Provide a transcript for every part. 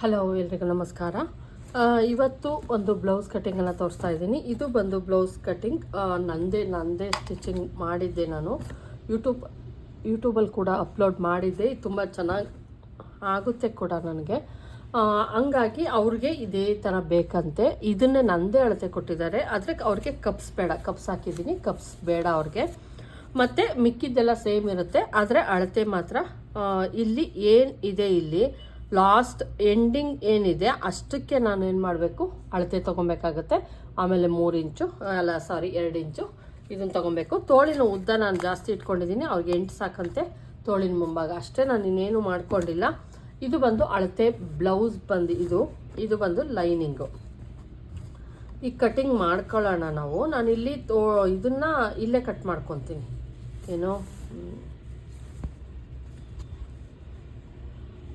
Hello ಎಲ್ರಿಗೂ ನಮಸ್ಕಾರ. ಇವತ್ತು ಒಂದು ಬ್ಲೌಸ್ ಕಟ್ಟಿಂಗನ್ನು ತೋರಿಸ್ತಾ ಇದ್ದೀನಿ. ಇದು ಬಂದು ಬ್ಲೌಸ್ ಕಟ್ಟಿಂಗ್. ನಂದೇ ನಂದೇ ಸ್ಟಿಚಿಂಗ್ ಮಾಡಿದ್ದೆ ನಾನು. ಯೂಟ್ಯೂಬ್, ಯೂಟ್ಯೂಬಲ್ಲಿ ಕೂಡ ಅಪ್ಲೋಡ್ ಮಾಡಿದ್ದೆ. ತುಂಬ ಚೆನ್ನಾಗಿ ಆಗುತ್ತೆ ಕೂಡ ನನಗೆ. ಹಂಗಾಗಿ ಅವ್ರಿಗೆ ಇದೇ ಥರ ಬೇಕಂತೆ. ಇದನ್ನೇ ನಂದೇ ಅಳತೆ ಕೊಟ್ಟಿದ್ದಾರೆ. ಆದರೆ ಅವ್ರಿಗೆ ಕಪ್ಸ್ ಬೇಡ. ಕಪ್ಸ್ ಹಾಕಿದ್ದೀನಿ. ಕಪ್ಸ್ ಬೇಡ ಅವ್ರಿಗೆ. ಮತ್ತು ಮಿಕ್ಕಿದ್ದೆಲ್ಲ ಸೇಮ್ ಇರುತ್ತೆ. ಆದರೆ ಅಳತೆ ಮಾತ್ರ ಇಲ್ಲಿ ಏನು ಇದೆ ಇಲ್ಲಿ ಲಾಸ್ಟ್ ಎಂಡಿಂಗ್ ಏನಿದೆ, ಅಷ್ಟಕ್ಕೆ ನಾನು ಏನು ಮಾಡಬೇಕು? ಅಳತೆ ತೊಗೊಬೇಕಾಗತ್ತೆ. ಆಮೇಲೆ ಮೂರು ಇಂಚು, ಅಲ್ಲ ಸಾರಿ ಎರಡು ಇಂಚು ಇದನ್ನು ತೊಗೊಬೇಕು. ತೋಳಿನ ಉದ್ದ ನಾನು ಜಾಸ್ತಿ ಇಟ್ಕೊಂಡಿದ್ದೀನಿ ಅವ್ರಿಗೆ ಎಂಟು ಸಾಕಂತೆ ತೋಳಿನ ಮುಂಭಾಗ. ಅಷ್ಟೇ ನಾನು ಇನ್ನೇನು ಮಾಡ್ಕೊಂಡಿಲ್ಲ. ಇದು ಬಂದು ಅಳತೆ ಬ್ಲೌಸ್ ಬಂದು ಇದು ಇದು ಬಂದು ಲೈನಿಂಗು. ಈ ಕಟಿಂಗ್ ಮಾಡ್ಕೊಳ್ಳೋಣ ನಾವು. ನಾನು ಇಲ್ಲಿ ತೋ ಇದನ್ನ ಇಲ್ಲೇ ಕಟ್ ಮಾಡ್ಕೊತೀನಿ. ಏನು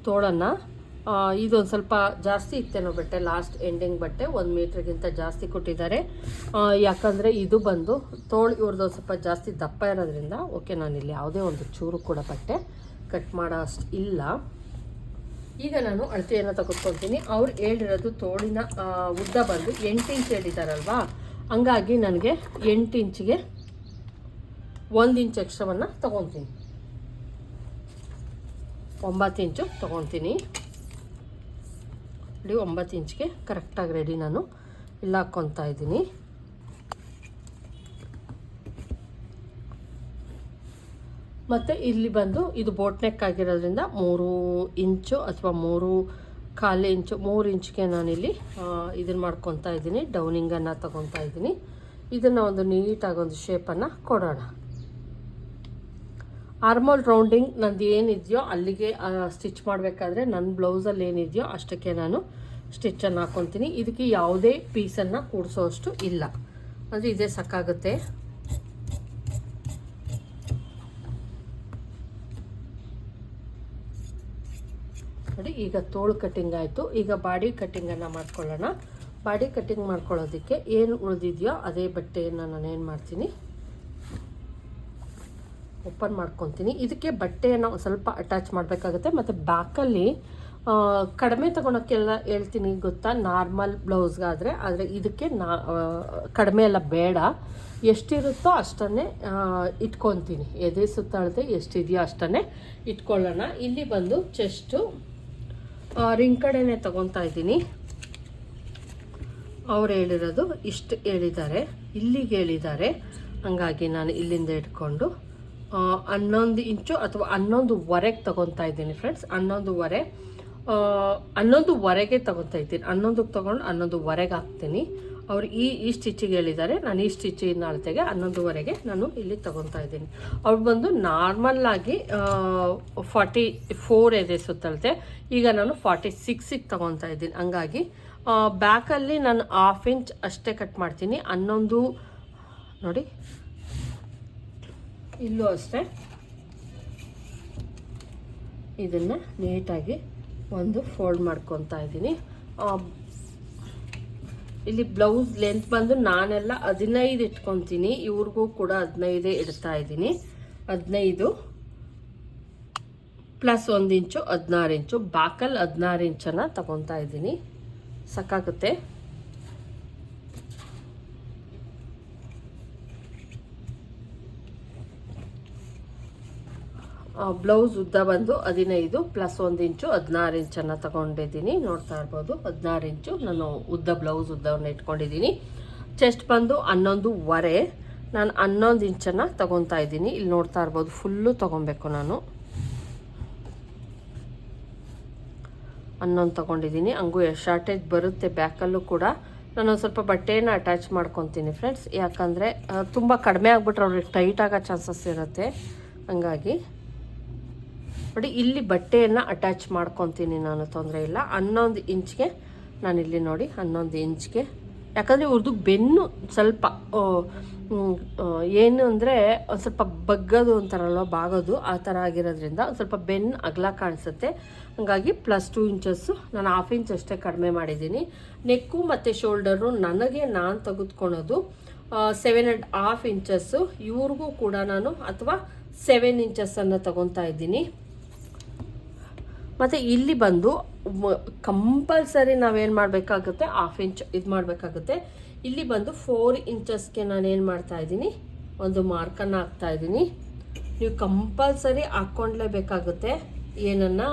ತೋಳನ್ನು ಇದೊಂದು ಸ್ವಲ್ಪ ಜಾಸ್ತಿ ಇತ್ತೇನೋ ಬಟ್ಟೆ, ಲಾಸ್ಟ್ ಎಂಡಿಂಗ್ ಬಟ್ಟೆ, ಒಂದು ಮೀಟ್ರಿಗಿಂತ ಜಾಸ್ತಿ ಕೊಟ್ಟಿದ್ದಾರೆ. ಯಾಕಂದರೆ ಇದು ಬಂದು ತೋಳು ಇವ್ರದ್ದು ಸ್ವಲ್ಪ ಜಾಸ್ತಿ ದಪ್ಪ ಇರೋದ್ರಿಂದ, ಓಕೆ, ನಾನು ಇಲ್ಲಿ ಯಾವುದೇ ಒಂದು ಚೂರು ಕೂಡ ಬಟ್ಟೆ ಕಟ್ ಮಾಡೋ ಇಲ್ಲ. ಈಗ ನಾನು ಅಳತೆಯನ್ನು ತೆಗೆದುಕೊಳ್ತೀನಿ ಅವ್ರು ಹೇಳಿರೋದು ತೋಳಿನ ಉದ್ದ ಬಂದು ಎಂಟು ಇಂಚ್ ಹೇಳಿದಾರಲ್ವಾ? ಹಂಗಾಗಿ ನನಗೆ ಎಂಟು ಇಂಚಿಗೆ ಒಂದು ಇಂಚ್ ಎಕ್ಸ್ಟ್ರಾವನ್ನು ತೊಗೊತೀನಿ. ಒಂಬತ್ತು ಇಂಚು ತೊಗೊತೀನಿ ನೋಡಿ, ಒಂಬತ್ತು ಇಂಚ್ಗೆ ಕರೆಕ್ಟಾಗಿ ರೆಡಿ ನಾನು. ಇಲ್ಲ, ಹಾಕ್ಕೊತಾ ಇದ್ದೀನಿ. ಮತ್ತು ಇಲ್ಲಿ ಬಂದು ಇದು ಬೋಟ್ ನೆಕ್ ಆಗಿರೋದ್ರಿಂದ ಮೂರು ಇಂಚು ಅಥವಾ ಮೂರು ಕಾಲು ಇಂಚು, ಮೂರು ಇಂಚ್ಗೆ ನಾನಿಲ್ಲಿ ಇದನ್ನು ಮಾಡ್ಕೊತಾ ಇದ್ದೀನಿ. ಡೌನಿಂಗನ್ನು ತಗೊತಾ ಇದ್ದೀನಿ. ಇದನ್ನು ಒಂದು ನೀಟಾಗಿ ಒಂದು ಶೇಪನ್ನು ಕೊಡೋಣ. ಆರ್ಮೋಲ್ ರೌಂಡಿಂಗ್ ನಂದು ಏನಿದೆಯೋ ಅಲ್ಲಿಗೆ ಸ್ಟಿಚ್ ಮಾಡಬೇಕಾದ್ರೆ ನನ್ನ ಬ್ಲೌಸಲ್ಲಿ ಏನಿದೆಯೋ ಅಷ್ಟಕ್ಕೆ ನಾನು ಸ್ಟಿಚ್ಚನ್ನು ಹಾಕ್ಕೊತೀನಿ ಇದಕ್ಕೆ ಯಾವುದೇ ಪೀಸನ್ನು ಕೂಡಿಸೋ ಅಷ್ಟು ಇಲ್ಲ. ಅಂದರೆ ಇದೇ ಸಾಕಾಗುತ್ತೆ. ನೋಡಿ, ಈಗ ತೋಳು ಕಟ್ಟಿಂಗ್ ಆಯಿತು. ಈಗ ಬಾಡಿ ಕಟ್ಟಿಂಗನ್ನು ಮಾಡ್ಕೊಳ್ಳೋಣ. ಬಾಡಿ ಕಟ್ಟಿಂಗ್ ಮಾಡ್ಕೊಳ್ಳೋದಕ್ಕೆ ಏನು ಉಳಿದಿದೆಯೋ ಅದೇ ಬಟ್ಟೆಯನ್ನು ನಾನು ಏನು ಮಾಡ್ತೀನಿ. ಓಪನ್ ಮಾಡ್ಕೊತೀನಿ. ಇದಕ್ಕೆ ಬಟ್ಟೆಯನ್ನು ಸ್ವಲ್ಪ ಅಟ್ಯಾಚ್ ಮಾಡಬೇಕಾಗುತ್ತೆ. ಮತ್ತು ಬ್ಯಾಕಲ್ಲಿ ಕಡಿಮೆ ತೊಗೊಳಕ್ಕೆಲ್ಲ ಹೇಳ್ತೀನಿ ಗೊತ್ತಾ? ನಾರ್ಮಲ್ ಬ್ಲೌಸ್ಗಾದರೆ. ಆದರೆ ಇದಕ್ಕೆ ನಾ ಕಡಿಮೆ ಎಲ್ಲ ಬೇಡ. ಎಷ್ಟಿರುತ್ತೋ ಅಷ್ಟನ್ನೇ ಇಟ್ಕೊತೀನಿ. ಎದೆ ಸುತ್ತಾಳದೆ ಎಷ್ಟಿದೆಯೋ ಅಷ್ಟನ್ನೇ ಇಟ್ಕೊಳ್ಳೋಣ. ಇಲ್ಲಿ ಬಂದು ಚೆಸ್ಟು ರಿಂಗ್ ಕಡೆನೇ ತೊಗೊತಾ ಇದ್ದೀನಿ. ಅವ್ರು ಹೇಳಿರೋದು ಇಷ್ಟು ಹೇಳಿದ್ದಾರೆ. ಇಲ್ಲಿಗೆ ಹೇಳಿದ್ದಾರೆ. ಹಂಗಾಗಿ ನಾನು ಇಲ್ಲಿಂದ ಇಟ್ಕೊಂಡು ಹನ್ನೊಂದು ಇಂಚು ಅಥವಾ ಹನ್ನೊಂದುವರೆಗೆ ತಗೊತಾ ಇದ್ದೀನಿ ಫ್ರೆಂಡ್ಸ್ ಹನ್ನೊಂದುವರೆ ಹನ್ನೊಂದುವರೆಗೆ ತಗೊತಾ ಇದ್ದೀನಿ. ಹನ್ನೊಂದಕ್ಕೆ ತೊಗೊಂಡು ಹನ್ನೊಂದುವರೆಗೆ ಹಾಕ್ತೀನಿ. ಅವ್ರು ಈ ಈ ಸ್ಟಿಚ್ಚಿಗೆ ಹೇಳಿದ್ದಾರೆ. ನಾನು ಈ ಸ್ಟಿಚಿನ ಅಳತೆಗೆ ಹನ್ನೊಂದುವರೆಗೆ ನಾನು ಇಲ್ಲಿ ತಗೊತಾ ಇದ್ದೀನಿ. ಅವ್ರು ಬಂದು ನಾರ್ಮಲ್ಲಾಗಿ ಫಾರ್ಟಿ ಫೋರ್ ಇದೆ ಸುತ್ತಳತೆ. ಈಗ ನಾನು ಫಾರ್ಟಿ ಸಿಕ್ಸಿಗೆ ತಗೊತಾ ಇದ್ದೀನಿ. ಹಂಗಾಗಿ ಬ್ಯಾಕಲ್ಲಿ ನಾನು ಹಾಫ್ ಇಂಚ್ ಅಷ್ಟೇ ಕಟ್ ಮಾಡ್ತೀನಿ. ಹನ್ನೊಂದು, ನೋಡಿ ಇಲ್ಲೂ ಅಷ್ಟೇ. ಇದನ್ನು ನೀಟಾಗಿ ಒಂದು ಫೋಲ್ಡ್ ಮಾಡ್ಕೊತಾ ಇದ್ದೀನಿ. ಇಲ್ಲಿ ಬ್ಲೌಸ್ ಲೆಂತ್ ಬಂದು ನಾನೆಲ್ಲ ಹದಿನೈದು ಇಟ್ಕೊತೀನಿ. ಇವ್ರಿಗೂ ಕೂಡ ಹದಿನೈದೇ ಇಡ್ತಾ ಇದ್ದೀನಿ. ಹದಿನೈದು ಪ್ಲಸ್ ಒಂದು ಇಂಚು, ಹದಿನಾರು ಇಂಚು. ಬಾಕಲ್ ಹದಿನಾರು ಇಂಚನ್ನು ತಗೊತಾ ಇದ್ದೀನಿ. ಸಾಕಾಗುತ್ತೆ ಬ್ಲೌಸ್ ಉದ್ದ ಬಂದು ಹದಿನೈದು ಪ್ಲಸ್ ಒಂದು ಇಂಚು ಹದಿನಾರು ಇಂಚನ್ನು ತಗೊಂಡಿದ್ದೀನಿ. ನೋಡ್ತಾ ಇರ್ಬೋದು, ಹದಿನಾರು ಇಂಚು ನಾನು ಉದ್ದ ಬ್ಲೌಸ್ ಉದ್ದವನ್ನು ಇಟ್ಕೊಂಡಿದ್ದೀನಿ. ಚೆಸ್ಟ್ ಬಂದು ಹನ್ನೊಂದುವರೆ, ನಾನು ಹನ್ನೊಂದು ಇಂಚನ್ನು ತಗೊತಾ ಇದ್ದೀನಿ. ಇಲ್ಲಿ ನೋಡ್ತಾ ಇರ್ಬೋದು ಫುಲ್ಲು ತೊಗೊಬೇಕು ನಾನು. ಹನ್ನೊಂದು ತೊಗೊಂಡಿದ್ದೀನಿ. ಹಂಗೂ ಶಾರ್ಟೇಜ್ ಬರುತ್ತೆ ಬ್ಯಾಕಲ್ಲೂ ಕೂಡ. ನಾನು ಸ್ವಲ್ಪ ಬಟ್ಟೆನ ಅಟ್ಯಾಚ್ ಮಾಡ್ಕೊತೀನಿ ಫ್ರೆಂಡ್ಸ್ ಯಾಕಂದರೆ ತುಂಬ ಕಡಿಮೆ ಆಗಿಬಿಟ್ರೆ ಅವ್ರಿಗೆ ಟೈಟ್ ಆಗೋ ಚಾನ್ಸಸ್ ಇರುತ್ತೆ. ಹಂಗಾಗಿ ನೋಡಿ ಇಲ್ಲಿ ಬಟ್ಟೆಯನ್ನು ಅಟ್ಯಾಚ್ ಮಾಡ್ಕೊತೀನಿ ನಾನು, ತೊಂದರೆ ಇಲ್ಲ. ಹನ್ನೊಂದು ಇಂಚ್ಗೆ ನಾನಿಲ್ಲಿ ನೋಡಿ, ಹನ್ನೊಂದು ಇಂಚ್ಗೆ. ಯಾಕಂದರೆ ಇವ್ರದ್ದು ಬೆನ್ನು ಸ್ವಲ್ಪ ಏನು ಅಂದರೆ ಒಂದು ಸ್ವಲ್ಪ ಬಗ್ಗದು ಅಂತಾರಲ್ವ, ಬಾಗೋದು, ಆ ಥರ ಆಗಿರೋದ್ರಿಂದ ಒಂದು ಸ್ವಲ್ಪ ಬೆನ್ನು ಅಗಲ ಕಾಣಿಸುತ್ತೆ. ಹಾಗಾಗಿ ಪ್ಲಸ್ ಟೂ ಇಂಚಸ್ಸು ನಾನು ಹಾಫ್ ಇಂಚ್ ಅಷ್ಟೇ ಕಡಿಮೆ ಮಾಡಿದ್ದೀನಿ. ನೆಕ್ಕು ಮತ್ತು ಶೋಲ್ಡರು ನನಗೆ ನಾನು ತೆಗೆದುಕೊಳೋದು ಸೆವೆನ್ ಆ್ಯಂಡ್ ಹಾಫ್ ಇಂಚಸ್ಸು ಇವ್ರಿಗೂ ಕೂಡ ನಾನು, ಅಥವಾ ಸೆವೆನ್ ಇಂಚಸ್ಸನ್ನು ತಗೊತಾ ಇದ್ದೀನಿ. ಮತ್ತು ಇಲ್ಲಿ ಬಂದು ಕಂಪಲ್ಸರಿ ನಾವೇನು ಮಾಡಬೇಕಾಗುತ್ತೆ? ಹಾಫ್ ಇಂಚ್ ಇದು ಮಾಡಬೇಕಾಗುತ್ತೆ. ಇಲ್ಲಿ ಬಂದು ಫೋರ್ ಇಂಚಸ್ಗೆ ನಾನೇನು ಮಾಡ್ತಾ ಇದ್ದೀನಿ? ಒಂದು ಮಾರ್ಕನ್ನು ಹಾಕ್ತಾ ಇದ್ದೀನಿ. ನೀವು ಕಂಪಲ್ಸರಿ ಹಾಕ್ಕೊಂಡ್ಲೇಬೇಕಾಗುತ್ತೆ ಏನನ್ನ,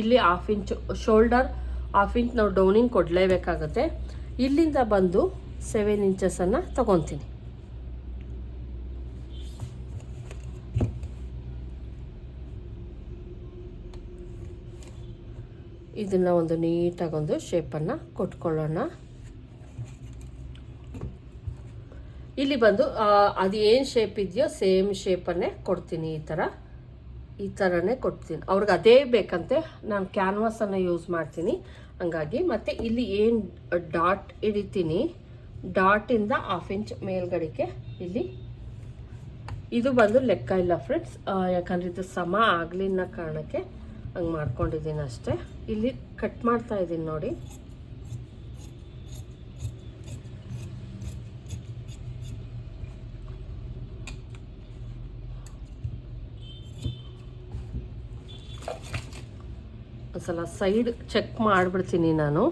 ಇಲ್ಲಿ half inch shoulder half inch ನಾವು ಡೌನಿಂಗ್ ಕೊಡಲೇಬೇಕಾಗುತ್ತೆ. ಇಲ್ಲಿಂದ ಬಂದು ಸೆವೆನ್ ಇಂಚಸನ್ನು ತಗೊತೀನಿ. ಇದನ್ನು ಒಂದು ನೀಟಾಗೊಂದು ಶೇಪನ್ನು ಕೊಟ್ಕೊಳ್ಳೋಣ. ಇಲ್ಲಿ ಬಂದು ಅದು ಏನು ಶೇಪ್ ಇದೆಯೋ ಸೇಮ್ ಶೇಪನ್ನೇ ಕೊಡ್ತೀನಿ ಈ ಥರ ಈ ಥರನೇ ಕೊಡ್ತೀನಿ. ಅವ್ರಿಗೆ ಅದೇ ಬೇಕಂತೆ ನಾನು ಕ್ಯಾನ್ವಾಸನ್ನು ಯೂಸ್ ಮಾಡ್ತೀನಿ. ಹಂಗಾಗಿ ಮತ್ತು ಇಲ್ಲಿ ಏನು ಡಾಟ್ ಹಿಡಿತೀನಿ ಡಾಟಿಂದ ಹಾಫ್ ಇಂಚ್ ಮೇಲ್ಗಡೆಗೆ ಇಲ್ಲಿ. ಇದು ಬಂದು ಲೆಕ್ಕ ಇಲ್ಲ ಫ್ರೆಂಡ್ಸ್ ಯಾಕಂದ್ರೆ ಇದು ಸಮ ಆಗಲಿ ಅನ್ನೋ ಕಾರಣಕ್ಕೆ ಹಂಗೆ ಮಾಡ್ಕೊಂಡಿದ್ದೀನಿ ಅಷ್ಟೇ. ಇಲ್ಲಿ ಕಟ್ ಮಾಡ್ತಾ ಇದ್ದೀನಿ ನೋಡಿ. ಒಂದ್ಸಲ ಸೈಡ್ ಚೆಕ್ ಮಾಡಿಬಿಡ್ತೀನಿ ನಾನು.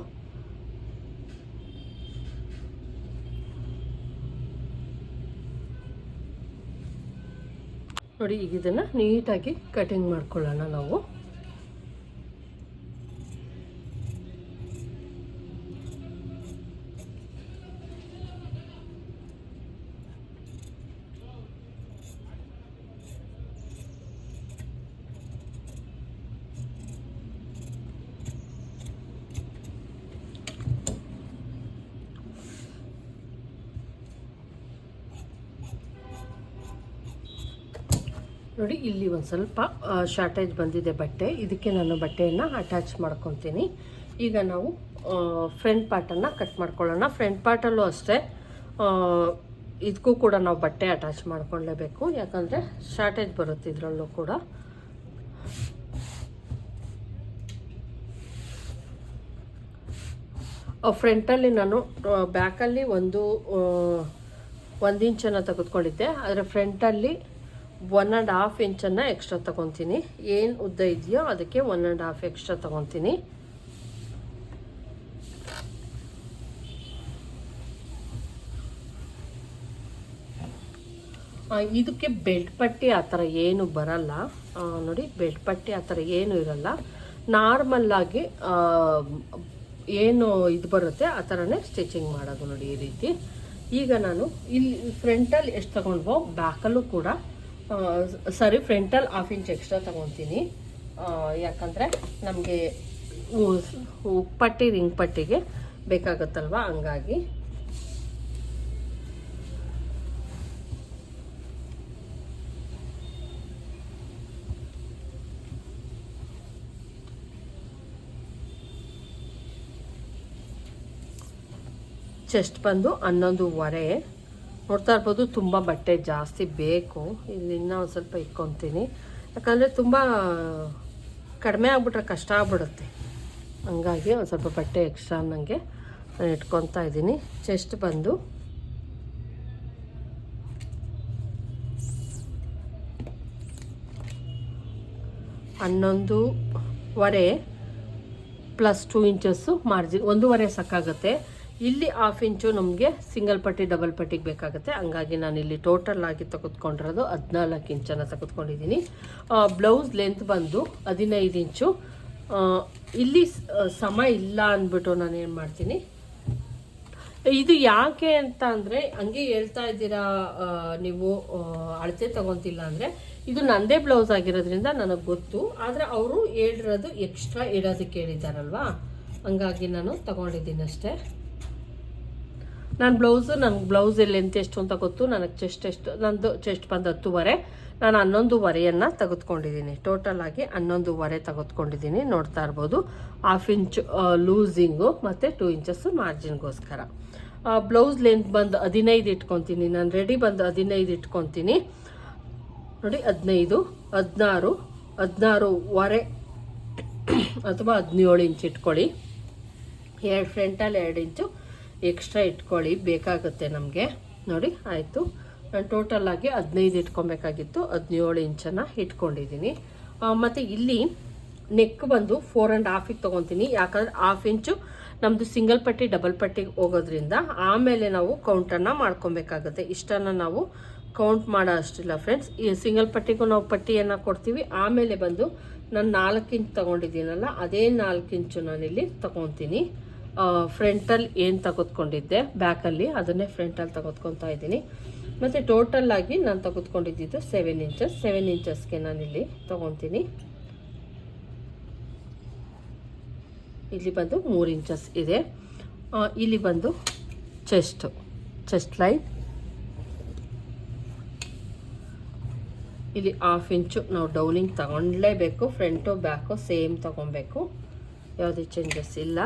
ನೋಡಿ, ಈಗ ಇದನ್ನು ನೀಟಾಗಿ ಕಟಿಂಗ್ ಮಾಡ್ಕೊಳ್ಳೋಣ ನಾವು. ನೋಡಿ, ಇಲ್ಲಿ ಒಂದು ಸ್ವಲ್ಪ ಶಾರ್ಟೇಜ್ ಬಂದಿದೆ ಬಟ್ಟೆ. ಇದಕ್ಕೆ ನಾನು ಬಟ್ಟೆಯನ್ನು ಅಟ್ಯಾಚ್ ಮಾಡ್ಕೊತೀನಿ. ಈಗ ನಾವು ಫ್ರಂಟ್ ಪಾರ್ಟನ್ನು ಕಟ್ ಮಾಡ್ಕೊಳ್ಳೋಣ. ಫ್ರಂಟ್ ಪಾರ್ಟಲ್ಲೂ ಅಷ್ಟೇ ಇದಕ್ಕೂ ಕೂಡ ನಾವು ಬಟ್ಟೆ ಅಟ್ಯಾಚ್ ಮಾಡ್ಕೊಳ್ಳೇಬೇಕು ಯಾಕಂದರೆ ಶಾರ್ಟೇಜ್ ಬರುತ್ತೆ ಇದರಲ್ಲೂ ಕೂಡ. ಫ್ರಂಟಲ್ಲಿ ನಾನು ಬ್ಯಾಕಲ್ಲಿ ಒಂದು ಒಂದು ಇಂಚನ್ನು ತೆಗೆದುಕೊಂಡಿದ್ದೆ. ಆದರೆ ಫ್ರಂಟಲ್ಲಿ ಒನ್ ಆ್ಯಂಡ್ ಹಾಫ್ ಇಂಚನ್ನು ಎಕ್ಸ್ಟ್ರಾ ತೊಗೊತೀನಿ. ಏನು ಉದ್ದ ಇದೆಯೋ ಅದಕ್ಕೆ ಒನ್ ಆ್ಯಂಡ್ ಹಾಫ್ ಎಕ್ಸ್ಟ್ರಾ ತೊಗೊತೀನಿ. ಇದಕ್ಕೆ ಬೆಲ್ಟ್ ಪಟ್ಟಿ ಆ ಥರ ಏನು ಬರಲ್ಲ. ನೋಡಿ ಬೆಲ್ಟ್ ಪಟ್ಟಿ ಆ ಥರ ಏನು ಇರಲ್ಲ. ನಾರ್ಮಲ್ಲಾಗಿ ಏನು ಇದು ಬರುತ್ತೆ ಆ ಥರನೇ ಸ್ಟಿಚಿಂಗ್ ಮಾಡೋದು ನೋಡಿ ಈ ರೀತಿ. ಈಗ ನಾನು ಇಲ್ಲಿ ಫ್ರಂಟಲ್ಲಿ ಎಷ್ಟು ತೊಗೊಂಡ್ವೋ ಬ್ಯಾಕಲ್ಲೂ ಕೂಡ ಸರಿ ಫ್ರಂಟಲ್ಲಿ ಹಾಫ್ ಇಂಚ್ ಎಕ್ಸ್ಟ್ರಾ ತಗೊತೀನಿ. ಯಾಕಂದರೆ ನಮಗೆ ಪಟ್ಟಿ ರಿಂಗ್ ಪಟ್ಟಿಗೆ ಬೇಕಾಗುತ್ತಲ್ವ? ಹಂಗಾಗಿ. ಚೆಸ್ಟ್ ಬಂದು ಹನ್ನೊಂದುವರೆ. ನೋಡ್ತಾ ಇರ್ಬೋದು, ತುಂಬ ಬಟ್ಟೆ ಜಾಸ್ತಿ ಬೇಕು. ಇಲ್ಲಿ ಇನ್ನೂ ಒಂದು ಸ್ವಲ್ಪ ಇಕ್ಕೊತೀನಿ ಯಾಕಂದರೆ ತುಂಬ ಕಡಿಮೆ ಆಗ್ಬಿಟ್ರೆ ಕಷ್ಟ ಆಗ್ಬಿಡುತ್ತೆ. ಹಂಗಾಗಿ ಒಂದು ಸ್ವಲ್ಪ ಬಟ್ಟೆ ಎಕ್ಸ್ಟ್ರಾ ನನಗೆ ನಾನು ಇಟ್ಕೊತಾ ಇದ್ದೀನಿ. ಚೆಸ್ಟ್ ಬಂದು. ಹನ್ನೊಂದುವರೆ ಪ್ಲಸ್ ಟೂ ಇಂಚಸ್ಸು ಮಾರ್ಜಿನ್ ಒಂದೂವರೆ ಸಾಕಾಗುತ್ತೆ. ಇಲ್ಲಿ ಹಾಫ್ ಇಂಚು ನಮಗೆ ಸಿಂಗಲ್ ಪಟ್ಟಿ ಡಬಲ್ ಪಟ್ಟಿಗೆ ಬೇಕಾಗುತ್ತೆ. ಹಂಗಾಗಿ ನಾನು ಇಲ್ಲಿ ಟೋಟಲ್ ಆಗಿ ತೆಗೆದುಕೊಂಡಿರೋದು ಹದಿನಾಲ್ಕು ಇಂಚನ್ನು ತೆಗೆದುಕೊಂಡಿದ್ದೀನಿ. ಬ್ಲೌಸ್ ಲೆಂತ್ ಬಂದು ಹದಿನೈದು ಇಂಚು. ಇಲ್ಲಿ ಸಮ ಇಲ್ಲ ಅಂದ್ಬಿಟ್ಟು ನಾನು ಏನು ಮಾಡ್ತೀನಿ. ಇದು ಯಾಕೆ ಅಂತ ಅಂದರೆ, ಹಂಗೆ ಹೇಳ್ತಾ ಇದ್ದೀರಾ ನೀವು ಅಳತೆ ತಗೊತಿಲ್ಲ ಅಂದರೆ, ಇದು ನಂದೇ ಬ್ಲೌಸ್ ಆಗಿರೋದ್ರಿಂದ ನನಗೆ ಗೊತ್ತು. ಆದರೆ ಅವರು ಹೇಳಿರೋದು ಎಕ್ಸ್ಟ್ರಾ ಇಡೋದಕ್ಕೆ ಹೇಳಿದ್ದಾರಲ್ವಾ? ಹಂಗಾಗಿ ನಾನು ತಗೊಂಡಿದ್ದೀನಿ ಅಷ್ಟೇ. ನಾನು ಬ್ಲೌಸು ನನಗೆ ಬ್ಲೌಸ್ ಲೆಂತ್ ಎಷ್ಟು ಅಂತ ಗೊತ್ತು. ನನಗೆ ಚೆಸ್ಟ್ ಎಷ್ಟು, ನಂದು ಚೆಸ್ಟ್ ಬಂದು ಹತ್ತುವರೆ. ನಾನು ಹನ್ನೊಂದುವರೆಯನ್ನು ತೆಗೆದುಕೊಂಡಿದ್ದೀನಿ ಟೋಟಲ್ ಆಗಿ ಹನ್ನೊಂದುವರೆ ತೆಗೆದುಕೊಂಡಿದ್ದೀನಿ ನೋಡ್ತಾ ಇರ್ಬೋದು. ಹಾಫ್ ಇಂಚ್ ಲೂಸಿಂಗು ಮತ್ತು ಟೂ ಇಂಚಸ್ಸು ಮಾರ್ಜಿನ್ಗೋಸ್ಕರ ಬ್ಲೌಸ್ ಲೆಂತ್ ಬಂದು ಹದಿನೈದು ಇಟ್ಕೊತೀನಿ. ನಾನು ರೆಡಿ ಬಂದು ಹದಿನೈದು ಇಟ್ಕೊತೀನಿ. ನೋಡಿ, ಹದಿನೈದು, ಹದಿನಾರು, ಹದಿನಾರುವರೆ ಅಥವಾ ಹದಿನೇಳು ಇಂಚ್ ಇಟ್ಕೊಳ್ಳಿ. ಎರಡು ಫ್ರಂಟಲ್ಲಿ ಎರಡು ಇಂಚು ಎಕ್ಸ್ಟ್ರಾ ಇಟ್ಕೊಳ್ಳಿ, ಬೇಕಾಗುತ್ತೆ ನಮಗೆ. ನೋಡಿ, ಆಯಿತು. ನಾನು ಟೋಟಲ್ ಆಗಿ ಹದಿನೈದು ಇಟ್ಕೊಬೇಕಾಗಿತ್ತು. ಹದಿನೇಳು ಇಂಚನ್ನು ಇಟ್ಕೊಂಡಿದ್ದೀನಿ. ಮತ್ತು ಇಲ್ಲಿ ನೆಕ್ ಬಂದು ಫೋರ್ ಆ್ಯಂಡ್ ಹಾಫಿಗೆ ತೊಗೊತೀನಿ. ಯಾಕಂದ್ರೆ ಹಾಫ್ ಇಂಚು ನಮ್ಮದು ಸಿಂಗಲ್ ಪಟ್ಟಿ ಡಬಲ್ ಪಟ್ಟಿಗೆ ಹೋಗೋದ್ರಿಂದ ಆಮೇಲೆ ನಾವು ಕೌಂಟನ್ನು ಮಾಡ್ಕೊಬೇಕಾಗುತ್ತೆ. ಇಷ್ಟನ್ನು ನಾವು ಕೌಂಟ್ ಮಾಡೋ ಅಷ್ಟಿಲ್ಲ ಫ್ರೆಂಡ್ಸ್ ಈ ಸಿಂಗಲ್ ಪಟ್ಟಿಗೂ ನಾವು ಪಟ್ಟಿಯನ್ನು ಕೊಡ್ತೀವಿ. ಆಮೇಲೆ ಬಂದು ನಾನು ನಾಲ್ಕು ಇಂಚ್ ತೊಗೊಂಡಿದ್ದೀನಲ್ಲ, ಅದೇ ನಾಲ್ಕು ಇಂಚು ನಾನಿಲ್ಲಿ ತೊಗೊತೀನಿ. ಫ್ರಂಟಲ್ಲಿ ಏನು ತೆಗೆದುಕೊಂಡಿದ್ದೆ? ಬ್ಯಾಕಲ್ಲಿ ಅದನ್ನೇ ಫ್ರಂಟಲ್ಲಿ ತೆಗೆದುಕೊತಾ ಇದ್ದೀನಿ. ಮತ್ತು ಟೋಟಲ್ ಆಗಿ ನಾನು ತೆಗೆದುಕೊಂಡಿದ್ದು ಸೆವೆನ್ ಇಂಚಸ್ ಸೆವೆನ್ ಇಂಚಸ್ಗೆ ನಾನಿಲ್ಲಿ ತೊಗೊತೀನಿ. ಇಲ್ಲಿ ಬಂದು ಮೂರು ಇಂಚಸ್ ಇದೆ. ಇಲ್ಲಿ ಬಂದು ಚೆಸ್ಟ್ ಚೆಸ್ಟ್ ಲೈನ್ ಇಲ್ಲಿ ಹಾಫ್ ಇಂಚು ನಾವು ಡೌನಿಂಗ್ ತಗೊಳ್ಲೇಬೇಕು ಫ್ರಂಟು ಬ್ಯಾಕು ಸೇಮ್ ತಗೊಬೇಕು. ಯಾವುದೇ ಚೇಂಜಸ್ ಇಲ್ಲ.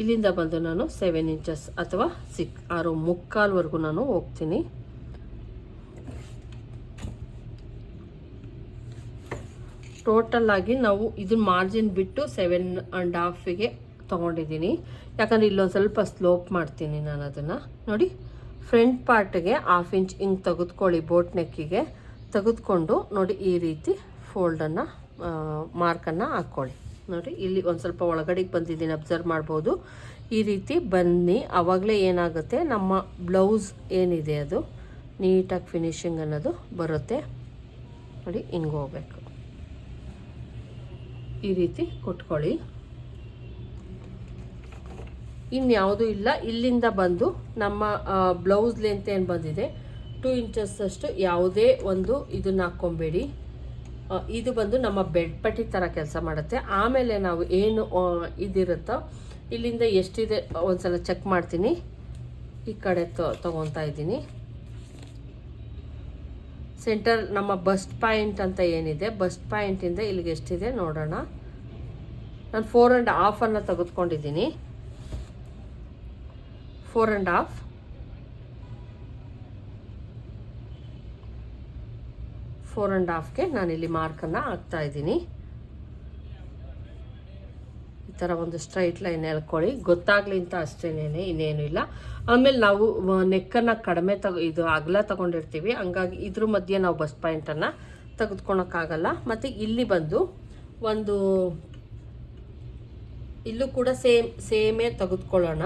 ಇಲ್ಲಿಂದ ಬಂದು ನಾನು ಸೆವೆನ್ ಇಂಚಸ್ ಅಥವಾ ಸಿಕ್ ಆರು ಮುಕ್ಕಾಲ್ವರೆಗೂ ನಾನು ಹೋಗ್ತೀನಿ. ಟೋಟಲ್ ಆಗಿ ನಾವು ಇದನ್ನ ಮಾರ್ಜಿನ್ ಬಿಟ್ಟು ಸೆವೆನ್ ಆ್ಯಂಡ್ ಹಾಫಿಗೆ ತೊಗೊಂಡಿದ್ದೀನಿ. ಯಾಕಂದರೆ ಇಲ್ಲೊಂದು ಸ್ವಲ್ಪ ಸ್ಲೋಪ್ ಮಾಡ್ತೀನಿ ನಾನು ಅದನ್ನು. ನೋಡಿ ಫ್ರಂಟ್ ಪಾರ್ಟ್ಗೆ ಹಾಫ್ ಇಂಚ್ ಹಿಂಗೆ ತೆಗೆದುಕೊಳ್ಳಿ ಬೋಟ್ ನೆಕ್ಕಿಗೆ ತೆಗೆದುಕೊಂಡು ನೋಡಿ ಈ ರೀತಿ ಫೋಲ್ಡನ್ನು ಮಾರ್ಕನ್ನು ಹಾಕ್ಕೊಳ್ಳಿ. ನೋಡಿ, ಇಲ್ಲಿ ಒಂದು ಸ್ವಲ್ಪ ಒಳಗಡೆಗೆ ಬಂದಿದ್ದೀನಿ ಅಬ್ಸರ್ವ್ ಮಾಡ್ಬೋದು. ಈ ರೀತಿ ಬನ್ನಿ ಆವಾಗಲೇ ಏನಾಗುತ್ತೆ, ನಮ್ಮ ಬ್ಲೌಸ್ ಏನಿದೆ ಅದು, ನೀಟಾಗಿ ಫಿನಿಶಿಂಗ್ ಅನ್ನೋದು ಬರುತ್ತೆ. ನೋಡಿ, ಹಿಂಗೆ ಹೋಗ್ಬೇಕು. ಈ ರೀತಿ ಕೊಟ್ಕೊಳ್ಳಿ. ಇನ್ಯಾವುದೂ ಇಲ್ಲ, ಇಲ್ಲಿಂದ ಬಂದು ನಮ್ಮ ಬ್ಲೌಸ್ ಲೆಂತ್ ಏನು ಬಂದಿದೆ ಟೂ ಇಂಚಸ್ ಅಷ್ಟು ಯಾವುದೇ ಒಂದು ಇದನ್ನ ಹಾಕ್ಕೊಬೇಡಿ. ಇದು ಬಂದು ನಮ್ಮ ಬೆಡ್ ಪಟ್ಟಿ ಥರ ಕೆಲಸ ಮಾಡುತ್ತೆ. ಆಮೇಲೆ ನಾವು ಏನು ಇದಿರುತ್ತೋ, ಇಲ್ಲಿಂದ ಎಷ್ಟಿದೆ, ಒಂದ್ಸಲ ಚೆಕ್ ಮಾಡ್ತೀನಿ. ಈ ಕಡೆ ತೊಗೊತಾ ಇದ್ದೀನಿ. ಸೆಂಟರ್ ನಮ್ಮ ಬಸ್ಟ್ ಪಾಯಿಂಟ್ ಅಂತ ಏನಿದೆ ಬಸ್ಟ್ ಪಾಯಿಂಟಿಂದ ಇಲ್ಲಿಗೆ ಎಷ್ಟಿದೆ ನೋಡೋಣ. ನಾನು ಫೋರ್ ಆ್ಯಂಡ್ ಹಾಫನ್ನು ತೆಗೆದುಕೊಂಡಿದ್ದೀನಿ. Four and half four and ಹಾಫ್ಗೆ ನಾನಿಲ್ಲಿ ಮಾರ್ಕನ್ನು ಹಾಕ್ತಾ ಇದ್ದೀನಿ. ಈ ಥರ ಒಂದು ಸ್ಟ್ರೈಟ್ ಲೈನ್ ಹೇಳ್ಕೊಳ್ಳಿ ಗೊತ್ತಾಗ್ಲಿ ಅಂತ ಅಷ್ಟೇನೇ ಇನ್ನೇನು ಇಲ್ಲ. ಆಮೇಲೆ ನಾವು ನೆಕ್ಕನ್ನು ಕಡಿಮೆ ತಗ, ಇದು ಅಗಲ ತಗೊಂಡಿರ್ತೀವಿ. ಹಂಗಾಗಿ ಇದ್ರ ಮಧ್ಯೆ ನಾವು ಬಸ್ ಪಾಯಿಂಟನ್ನು ತೆಗೆದುಕೊಳಕ್ಕಾಗಲ್ಲ. ಮತ್ತು ಇಲ್ಲಿ ಬಂದು ಒಂದು, ಇಲ್ಲೂ ಕೂಡ ಸೇಮ್, ಸೇಮೇ ತೆಗೆದುಕೊಳ್ಳೋಣ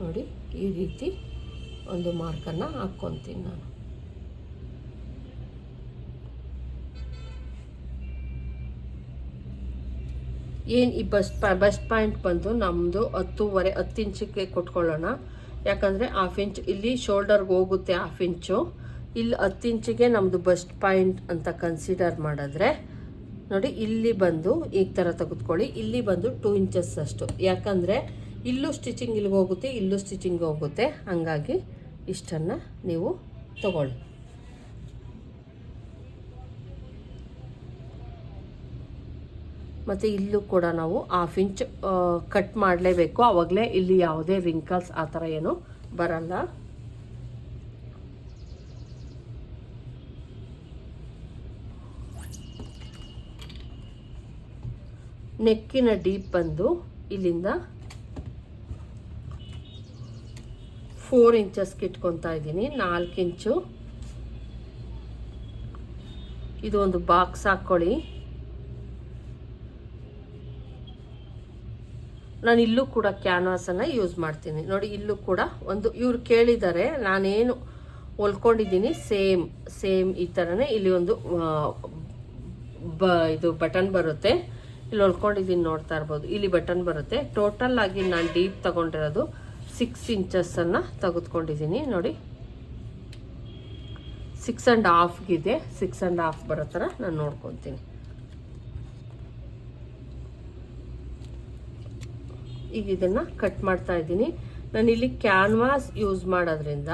ನೋಡಿ ಈ ರೀತಿ ಒಂದು ಮಾರ್ಕನ್ನು ಹಾಕ್ಕೊತೀನಿ ನಾನು. ಏನು ಈ ಬಸ್ ಪಾ, ಬಸ್ ಪಾಯಿಂಟ್ ಬಂದು ನಮ್ಮದು ಹತ್ತೂವರೆ, ಹತ್ತು ಇಂಚಿಗೆ ಕೊಟ್ಕೊಳ್ಳೋಣ. ಯಾಕಂದರೆ ಹಾಫ್ ಇಂಚ್ ಇಲ್ಲಿ ಶೋಲ್ಡರ್ಗೆ ಹೋಗುತ್ತೆ ಹಾಫ್ ಇಂಚು ಇಲ್ಲಿ ಹತ್ತು ಇಂಚಿಗೆ ನಮ್ಮದು ಬಸ್ಟ್ ಪಾಯಿಂಟ್ ಅಂತ ಕನ್ಸಿಡರ್ ಮಾಡಿದ್ರೆ, ನೋಡಿ ಇಲ್ಲಿ ಬಂದು ಈ ಥರ ತೆಗೆದುಕೊಳ್ಳಿ. ಇಲ್ಲಿ ಬಂದು ಟೂ ಇಂಚಸ್ ಅಷ್ಟು. ಯಾಕಂದರೆ ಇಲ್ಲೂ ಸ್ಟಿಚಿಂಗ್ ಇಲ್ಲಿಗೆ ಹೋಗುತ್ತೆ, ಇಲ್ಲೂ ಸ್ಟಿಚಿಂಗ್ ಹೋಗುತ್ತೆ. ಹಂಗಾಗಿ ಇಷ್ಟನ್ನು ನೀವು ತಗೊಳ್ಳಿ. ಮತ್ತು ಇಲ್ಲೂ ಕೂಡ ನಾವು ಹಾಫ್ ಇಂಚ್ ಕಟ್ ಮಾಡಲೇಬೇಕು. ಆವಾಗಲೇ ಇಲ್ಲಿ ಯಾವುದೇ ರಿಂಕಲ್ಸ್ ಆ ಥರ ಏನು ಬರಲ್ಲ. ನೆಕ್ಕಿನ ಡೀಪ್ ಬಂದು ಇಲ್ಲಿಂದ ಫೋರ್ ಇಂಚಸ್ಗೆ ಇಟ್ಕೊತಾ ಇದ್ದೀನಿ, ನಾಲ್ಕು ಇಂಚು. ಇದು ಒಂದು ಬಾಕ್ಸ್ ಹಾಕ್ಕೊಳ್ಳಿ ನಾನು ಇಲ್ಲೂ ಕೂಡ ಕ್ಯಾನ್ವಾಸನ್ನು ಯೂಸ್ ಮಾಡ್ತೀನಿ. ನೋಡಿ, ಇಲ್ಲೂ ಕೂಡ ಒಂದು, ಇವ್ರು ಕೇಳಿದ್ದಾರೆ ನಾನೇನು ಹೊಲ್ಕೊಂಡಿದ್ದೀನಿ ಸೇಮ್ ಸೇಮ್ ಈ ಥರನೇ ಇಲ್ಲಿ ಒಂದು ಬ, ಇದು ಬಟನ್ ಬರುತ್ತೆ. ಇಲ್ಲಿ ಹೊಲ್ಕೊಂಡಿದ್ದೀನಿ ನೋಡ್ತಾ ಇರ್ಬೋದು. ಇಲ್ಲಿ ಬಟನ್ ಬರುತ್ತೆ. ಟೋಟಲ್ ಆಗಿ ನಾನು ಡೀಪ್ ತಗೊಂಡಿರೋದು ಸಿಕ್ಸ್ ಇಂಚಸ್ಸನ್ನು ತೆಗೆದುಕೊಂಡಿದ್ದೀನಿ, ನೋಡಿ. ಸಿಕ್ಸ್ ಆ್ಯಂಡ್ ಹಾಫ್ಗಿದೆ ಸಿಕ್ಸ್ ಆ್ಯಂಡ್ ಹಾಫ್ ಬರೋ ಥರ ನಾನು ನೋಡ್ಕೊತೀನಿ. ಈಗ ಇದನ್ನು ಕಟ್ ಮಾಡ್ತಾ ಇದ್ದೀನಿ. ನಾನು ಇಲ್ಲಿ ಕ್ಯಾನ್ವಾಸ್ ಯೂಸ್ ಮಾಡೋದ್ರಿಂದ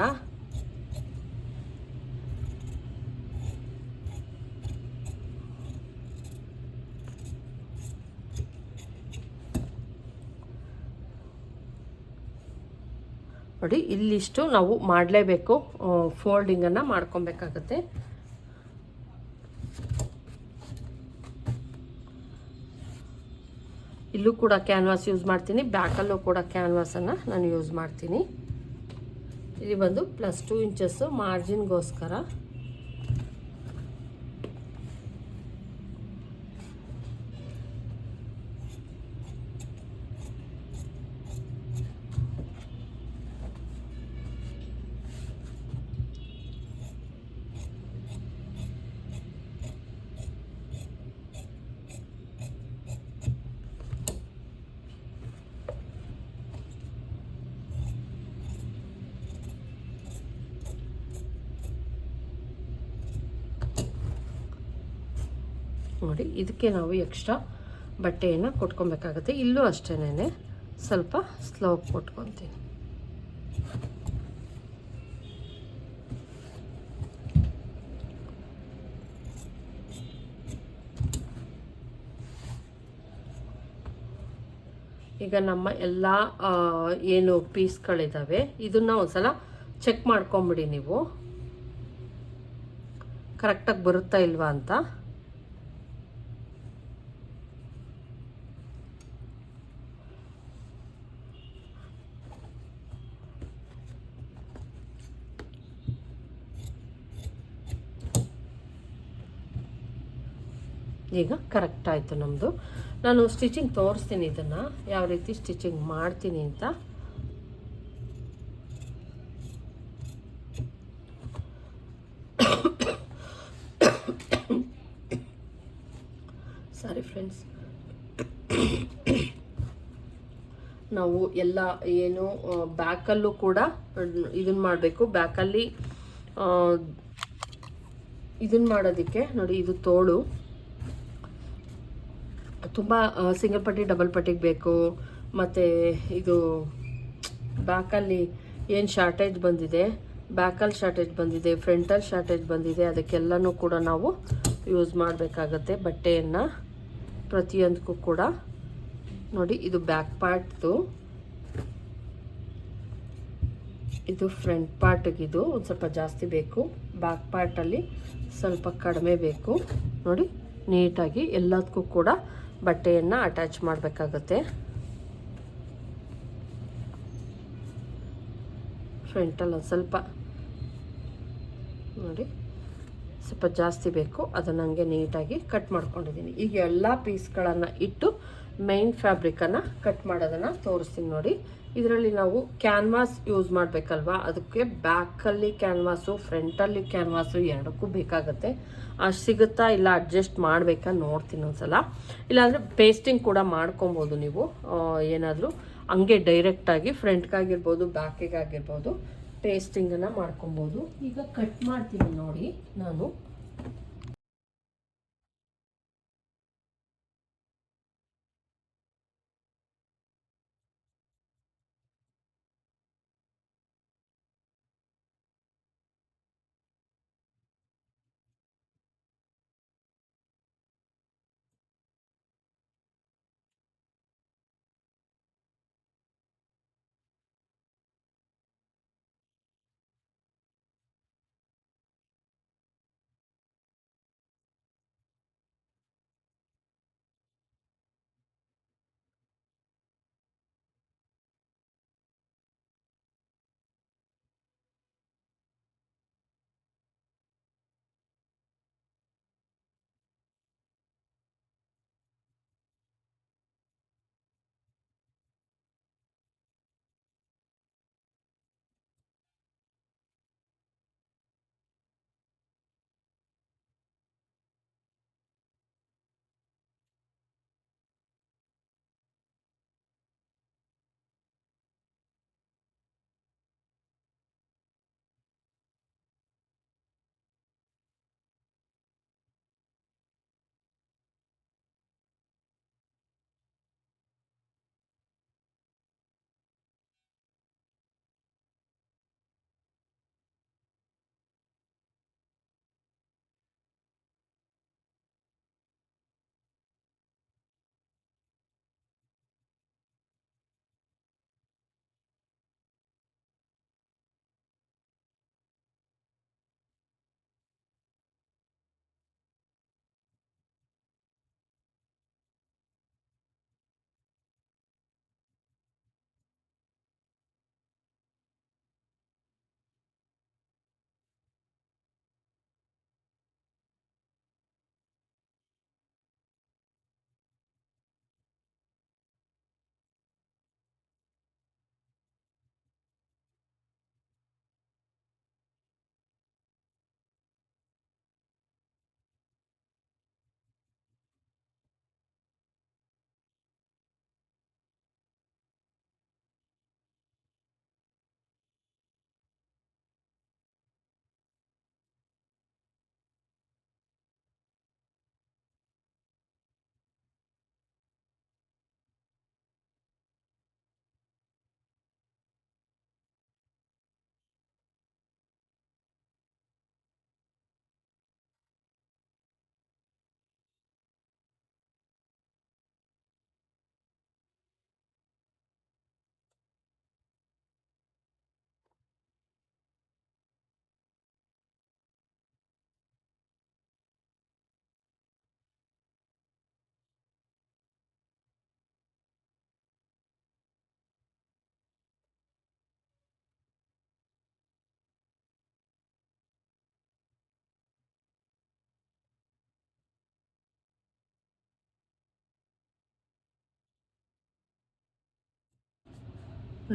ನೋಡಿ, ಇಲ್ಲಿಷ್ಟು ನಾವು ಮಾಡಲೇಬೇಕು ಫೋಲ್ಡಿಂಗನ್ನು ಮಾಡ್ಕೊಬೇಕಾಗತ್ತೆ. ಇಲ್ಲೂ ಕೂಡ ಕ್ಯಾನ್ವಾಸ್ ಯೂಸ್ ಮಾಡ್ತೀನಿ ಬ್ಯಾಕಲ್ಲೂ ಕೂಡ ಕ್ಯಾನ್ವಾಸನ್ನು ನಾನು ಯೂಸ್ ಮಾಡ್ತೀನಿ. ಇಲ್ಲಿ ಬಂದು ಪ್ಲಸ್ ಟೂ ಇಂಚಸ್ಸು ಮಾರ್ಜಿನ್ಗೋಸ್ಕರ ನೋಡಿ ಇದಕ್ಕೆ ನಾವು ಎಕ್ಸ್ಟ್ರಾ ಬಟ್ಟೆಯನ್ನು ಕೊಟ್ಕೊಬೇಕಾಗುತ್ತೆ. ಇಲ್ಲೂ ಅಷ್ಟೇನೆ ಸ್ವಲ್ಪ ಸ್ಲೋ ಕೊಟ್ಕೊತೀನಿ ಈಗ ನಮ್ಮ ಎಲ್ಲ ಏನು ಪೀಸ್ಗಳಿದ್ದಾವೆ ಇದನ್ನ ಒಂದ್ಸಲ ಚೆಕ್ ಮಾಡ್ಕೊಂಬಿಡಿ ನೀವು. ಕರೆಕ್ಟಾಗಿ ಬರುತ್ತಾ ಇಲ್ವಾ ಅಂತ. ಈಗ ಕರೆಕ್ಟ್ ಆಯಿತು ನಮ್ಮದು ನಾನು ಸ್ಟಿಚಿಂಗ್ ತೋರಿಸ್ತೀನಿ ಇದನ್ನು. ಯಾವ ರೀತಿ ಸ್ಟಿಚಿಂಗ್ ಮಾಡ್ತೀನಿ ಅಂತ. ಸಾರಿ ಫ್ರೆಂಡ್ಸ್ ನಾವು ಎಲ್ಲ ಏನು ಬ್ಯಾಕಲ್ಲೂ ಕೂಡ ಇದನ್ನ ಮಾಡಬೇಕು. ಬ್ಯಾಕಲ್ಲಿ ಇದನ್ನ ಮಾಡೋದಕ್ಕೆ, ನೋಡಿ ಇದು ತೋಳು. ತುಂಬ ಸಿಂಗಲ್ ಪಟ್ಟಿ ಡಬಲ್ ಪಟ್ಟಿಗೆ ಬೇಕು. ಮತ್ತು ಇದು, ಬ್ಯಾಕಲ್ಲಿ ಏನು ಶಾರ್ಟೇಜ್ ಬಂದಿದೆ ಬ್ಯಾಕಲ್ಲಿ ಶಾರ್ಟೇಜ್ ಬಂದಿದೆ ಫ್ರಂಟಲ್ಲಿ ಶಾರ್ಟೇಜ್ ಬಂದಿದೆ, ಅದಕ್ಕೆಲ್ಲನೂ ಕೂಡ ನಾವು ಯೂಸ್ ಮಾಡಬೇಕಾಗತ್ತೆ ಬಟ್ಟೆಯನ್ನು ಪ್ರತಿಯೊಂದಕ್ಕೂ ಕೂಡ. ನೋಡಿ, ಇದು ಬ್ಯಾಕ್ ಪಾರ್ಟ್ದು ಇದು ಫ್ರಂಟ್ ಪಾರ್ಟಿಗಿದು ಒಂದು ಸ್ವಲ್ಪ ಜಾಸ್ತಿ ಬೇಕು. ಬ್ಯಾಕ್ ಪಾರ್ಟಲ್ಲಿ ಸ್ವಲ್ಪ ಕಡಿಮೆ ಬೇಕು. ನೋಡಿ ನೀಟಾಗಿ ಎಲ್ಲದಕ್ಕೂ ಕೂಡ ಬಟ್ಟೆಯನ್ನು ಅಟ್ಯಾಚ್ ಮಾಡಬೇಕಾಗುತ್ತೆ. ಫ್ರಂಟಲ್ಲಿ ಒಂದು ಸ್ವಲ್ಪ ನೋಡಿ, ಸ್ವಲ್ಪ ಜಾಸ್ತಿ ಬೇಕು. ಅದನ್ನು ಹಂಗೆ ನೀಟಾಗಿ ಕಟ್ ಮಾಡ್ಕೊಂಡಿದ್ದೀನಿ ಈಗ ಎಲ್ಲ ಪೀಸ್ಗಳನ್ನು ಇಟ್ಟು ಮೈನ್ ಫ್ಯಾಬ್ರಿಕನ್ನು ಕಟ್ ಮಾಡೋದನ್ನು ತೋರಿಸ್ತೀನಿ ನೋಡಿ. ಇದರಲ್ಲಿ ನಾವು ಕ್ಯಾನ್ವಾಸ್ ಯೂಸ್ ಮಾಡಬೇಕಲ್ವಾ? ಅದಕ್ಕೆ ಬ್ಯಾಕಲ್ಲಿ ಕ್ಯಾನ್ವಾಸು, ಫ್ರಂಟಲ್ಲಿ ಕ್ಯಾನ್ವಾಸು ಎರಡಕ್ಕೂ ಬೇಕಾಗುತ್ತೆ. ಅಷ್ಟು ಸಿಗುತ್ತಾ ಇಲ್ಲ ಅಡ್ಜಸ್ಟ್ ಮಾಡಬೇಕಾ ನೋಡ್ತೀನಿ ಒಂದ್ಸಲ. ಇಲ್ಲಾಂದರೆ ಪೇಸ್ಟಿಂಗ್ ಕೂಡ ಮಾಡ್ಕೊಬೋದು ನೀವು. ಏನಾದರೂ ಹಂಗೆ ಡೈರೆಕ್ಟಾಗಿ ಫ್ರಂಟ್ಗಾಗಿರ್ಬೋದು, ಬ್ಯಾಕಿಗಾಗಿರ್ಬೋದು ಪೇಸ್ಟಿಂಗನ್ನು ಮಾಡ್ಕೊಬೋದು. ಈಗ ಕಟ್ ಮಾಡ್ತೀನಿ ನೋಡಿ ನಾನು.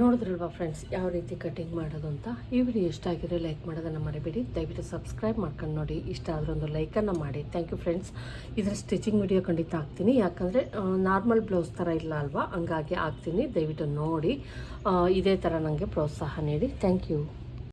ನೋಡಿದ್ರಲ್ವಾ ಫ್ರೆಂಡ್ಸ್ ಯಾವ ರೀತಿ ಕಟ್ಟಿಂಗ್ ಮಾಡೋದು ಅಂತ? ಈ ವಿಡಿಯೋ ಇಷ್ಟ ಆಗಿದ್ರೆ ಲೈಕ್ ಮಾಡೋದನ್ನು ಮರಿಬೇಡಿ. ದಯವಿಟ್ಟು ಸಬ್ಸ್ಕ್ರೈಬ್ ಮಾಡ್ಕೊಂಡು ನೋಡಿ. ಇಷ್ಟ ಆದರೆ ಒಂದು ಲೈಕನ್ನು ಮಾಡಿ. ಥ್ಯಾಂಕ್ ಯು ಫ್ರೆಂಡ್ಸ್ ಇದರ ಸ್ಟಿಚಿಂಗ್ ವಿಡಿಯೋ ಖಂಡಿತ ಹಾಕ್ತೀನಿ. ಯಾಕಂದರೆ ನಾರ್ಮಲ್ ಬ್ಲೌಸ್ ಥರ ಇಲ್ಲ ಅಲ್ವಾ? ಹಂಗಾಗಿ ಹಾಕ್ತೀನಿ. ದಯವಿಟ್ಟು ನೋಡಿ. ಇದೇ ಥರ ನನಗೆ ಪ್ರೋತ್ಸಾಹ ನೀಡಿ. Thank you